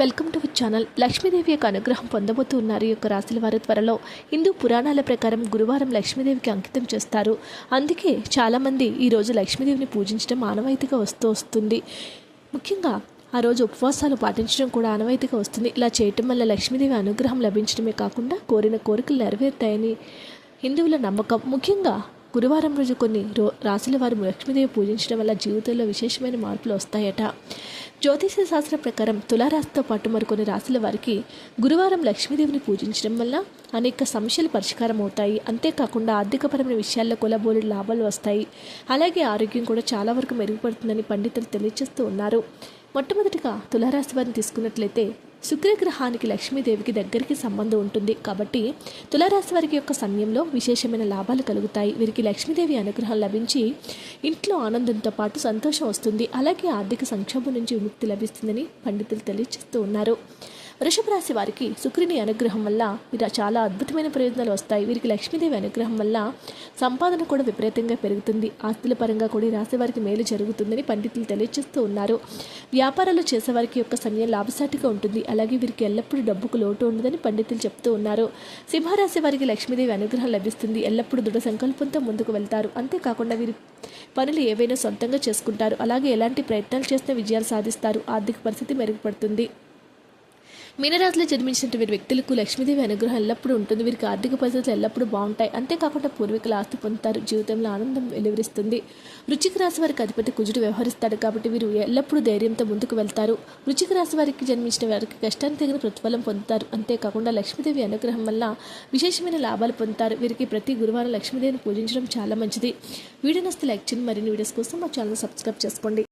Welcome to channel. Lakshmidevi యొక్క అనుగ్రహం పొందబోతూ ఉన్నారు. ఈ యొక్క రాశుల వారు త్వరలో హిందూ పురాణాల ప్రకారం గురువారం లక్ష్మీదేవికి అంకితం చేస్తారు. అందుకే చాలామంది ఈరోజు లక్ష్మీదేవిని పూజించడం ఆనవాయితీగా వస్తూ వస్తుంది. ముఖ్యంగా ఆ రోజు ఉపవాసాలు పాటించడం కూడా ఆనవాయితీగా వస్తుంది. ఇలా చేయటం వల్ల లక్ష్మీదేవి అనుగ్రహం లభించడమే కాకుండా కోరిన కోరికలు నెరవేరుతాయని హిందువుల నమ్మకం. ముఖ్యంగా గురువారం రోజు కొన్ని రో రాశుల వారు లక్ష్మీదేవి పూజించడం వల్ల జీవితంలో విశేషమైన మార్పులు వస్తాయట. జ్యోతిష శాస్త్రం ప్రకారం తులారాశితో పాటు మరికొన్ని రాశుల వారికి గురువారం లక్ష్మీదేవిని పూజించడం వల్ల అనేక సమస్యలు పరిష్కారం అవుతాయి అంతేకాకుండా ఆర్థికపరమైన విషయాల్లో కొలబోలు లాభాలు వస్తాయి. అలాగే ఆరోగ్యం కూడా చాలా వరకు మెరుగుపడుతుందని పండితులు తెలియజేస్తూ ఉన్నారు. మొట్టమొదటిగా తులారాశి వారిని తీసుకున్నట్లయితే శుక్రగ్రహానికి లక్ష్మీదేవికి దగ్గరికి సంబంధం ఉంటుంది. కాబట్టి తులారాశి వారికి యొక్క సమయంలో విశేషమైన లాభాలు కలుగుతాయి. వీరికి లక్ష్మీదేవి అనుగ్రహం లభించి ఇంట్లో ఆనందంతో పాటు సంతోషం వస్తుంది. అలాగే ఆర్థిక సంక్షోభం నుంచి విముక్తి లభిస్తుందని పండితులు తెలియజేస్తూ ఉన్నారు. వృషభ రాశి వారికి శుక్రుని అనుగ్రహం వల్ల వీరు చాలా అద్భుతమైన ప్రయోజనాలు వస్తాయి. వీరికి లక్ష్మీదేవి అనుగ్రహం వల్ల సంపాదన కూడా విపరీతంగా పెరుగుతుంది. ఆస్తుల పరంగా కూడా ఈ రాశి వారికి మేలు జరుగుతుందని పండితులు తెలియజేస్తూ ఉన్నారు. వ్యాపారాలు చేసేవారికి యొక్క సమయం లాభసాటిగా ఉంటుంది. అలాగే వీరికి ఎల్లప్పుడూ డబ్బుకు లోటు ఉండదని పండితులు చెప్తూ ఉన్నారు. సింహరాశి వారికి లక్ష్మీదేవి అనుగ్రహం లభిస్తుంది. ఎల్లప్పుడూ దృఢ సంకల్పంతో ముందుకు వెళ్తారు. అంతేకాకుండా వీరి పనులు ఏవైనా సొంతంగా చేసుకుంటారు. అలాగే ఎలాంటి ప్రయత్నాలు చేస్తే విజయాలు సాధిస్తారు. ఆర్థిక పరిస్థితి మెరుగుపడుతుంది. మీనరాశిలో జన్మించిన వ్యక్తులకు లక్ష్మీదేవి అనుగ్రహం ఎల్లప్పుడూ ఉంటుంది. వీరికి ఆర్థిక పరిస్థితులు ఎల్లప్పుడూ బాగుంటాయి. అంతేకాకుండా పూర్వీకులు ఆస్తి పొందుతారు. జీవితంలో ఆనందం వెలువరిస్తుంది. వృచ్చిక రాశి వారికి అధిపతి కుజుడు వ్యవహరిస్తాడు కాబట్టి వీరు ఎల్లప్పుడూ ధైర్యంతో ముందుకు వెళ్తారు. వృచ్చిక రాశి వారికి జన్మించిన వారికి కష్టానికి తగిన ప్రతిఫలం పొందుతారు. అంతేకాకుండా లక్ష్మీదేవి అనుగ్రహం వల్ల విశేషమైన లాభాలు పొందుతారు. వీరికి ప్రతి గురువారం లక్ష్మీదేవిని పూజించడం చాలా మంచిది. వీడియో నస్తే లైక్ చేయండి. మరిన్ని వీడియోస్ కోసం మా ఛానల్ సబ్స్క్రైబ్ చేసుకోండి.